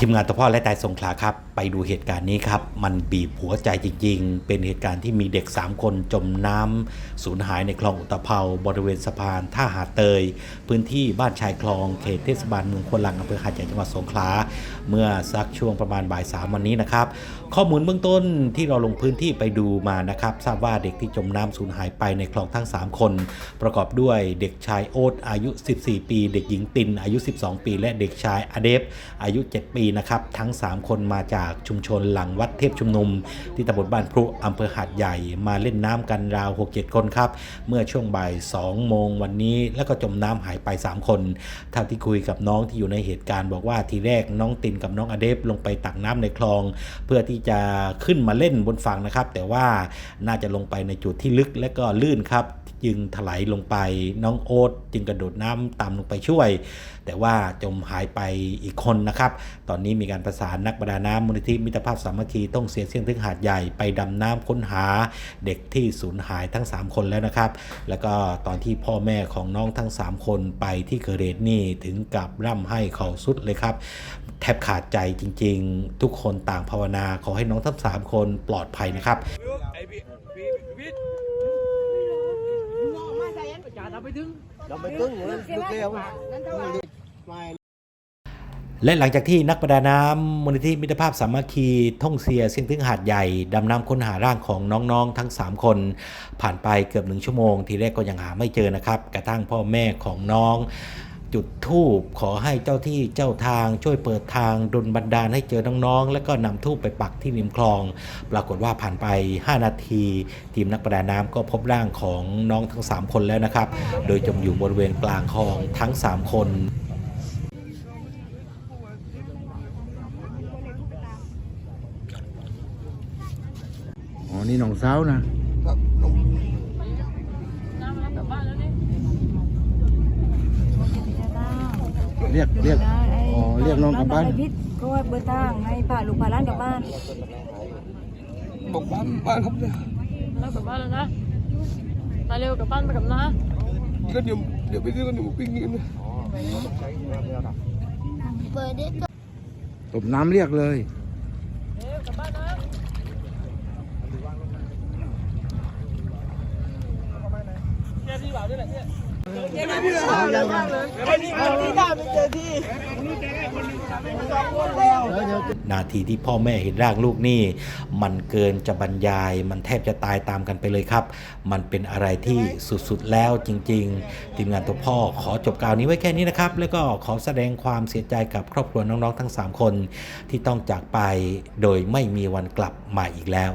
ทีมงานตัวพ่อและตายสงขลาครับ ไปดูเหตุการณ์นี้ครับ มันบีบหัวใจจริง ๆ เป็นเหตุการณ์ที่มีเด็ก 3 คนจมน้ำสูญหายในคลองอุตภเปาบริเวณสะพานท่าหาเตย พื้นที่บ้านชายคลองเขตเทศบาลเมืองควนลังอำเภอหาดใหญ่จังหวัดสงขลาเมื่อสักช่วงประมาณบ่ายสามวันนี้นะครับ ข้อมูลเบื้องต้นที่เราลงพื้นที่ไปดูมานะครับ ทราบว่าเด็กที่จมน้ำสูญหายไปในคลองทั้ง 3 คน ประกอบด้วยเด็กชายโอ๊ตอายุ 14 ปี เด็กหญิงตินอายุ 12 ปี และเด็กชายอเดฟอายุ 7 ปีนะครับ ทั้ง 3 คนมาจากชุมชนหลังวัดเทพชุมนุม ที่ตำบลบ้านพรุอำเภอหาดใหญ่ มาเล่นน้ำกันราว 6-7 คนครับ เมื่อช่วงบ่าย 2 โมงวันนี้แล้วก็จมน้ำหายไป 3 คนเท่าที่คุยกับน้องที่อยู่ในเหตุการณ์บอกว่าทีแรกน้องตินกับน้องอเดฟลงไปตักน้ำในคลอง เพื่อที่จะขึ้นมาเล่นบนฝั่งนะครับ แต่ว่าน่าจะลงไปในจุดที่ลึกและก็ลื่นครับจึงถลายลงไปน้องโอ๊ตจึงกระโดดน้ำตามลงไปช่วย แต่ว่าจมหายไปอีกคนนะครับตอนอนนี้มีการประสานนักประดาน้ำมูลนิธิมิตรภาพสามัคคีต้องเสียเสียงถึงหาดใหญ่ไปดำน้ำค้นหาเด็กที่สูญหายทั้ง 3 คนแล้วนะครับ แล้วก็ตอนที่พ่อแม่ของน้องทั้ง 3 คนไปที่เกิดเหตุนี่ถึงกับร่ำให้เขาสุดเลยครับ แทบขาดใจจริง ๆ ทุกคนต่างภาวนาขอให้น้องทั้ง 3 คนปลอดภัยนะครับไอ้พี่พี่พี่จ่าไปถึงเราไปตึ้งเลยลึกเดียวไม่ และหลังจากที่นักประดาน้ำมูลนิธิมิตรภาพสามัคคีท่องเสียเสียงถึงหาดใหญ่ ดำน้ำค้นหาร่างของน้องๆ ทั้ง 3 คน ผ่านไปเกือบหนึ่งชั่วโมง ทีแรกก็ยังหาไม่เจอนะครับ กระทั่งพ่อแม่ของน้อง จุดธูปขอให้เจ้าที่เจ้าทางช่วยเปิดทางดลบันดาลให้เจอน้องๆ แล้วก็นำธูปไปปักที่ริมคลอง ปรากฏว่าผ่านไป 5 นาที ทีมนักประดาน้ำก็พบร่างของน้องทั้ง 3 คนแล้วนะครับ โดยจมอยู่บริเวณกลางคลองทั้ง 3 คน อ๋อนี่หนองสาวนะเรียกเรียกอ๋อเรียกน้องกลับบ้านพิษก็ว่าเบอร์ทางให้พาลูกพาหล้านกลับบ้านบอกบ้านบ้านครับเนี่ยเรากลับบ้านแล้วนะมาเร็วกลับบ้านไปกับน้าก็เดี๋ยวเดี๋ยวไปซื้อกันหนูปิ้งกินนะตบน้ำเรียกเลย เร็วกลับบ้านนะ เนี่ยพี่บ่าวนาทีที่พ่อแม่เห็นร่างลูกนี่ มันเกินจะบรรยาย มันแทบจะตายตามกันไปเลยครับ มันเป็นอะไรที่สุดๆแล้วจริง ๆ ทีมงานตัวพ่อขอจบกล่าวนี้ไว้แค่นี้นะครับ แล้วก็ขอแสดงความเสียใจกับครอบครัวน้องๆทั้ง 3 คน ที่ต้องจากไปโดยไม่มีวันกลับมาอีกแล้ว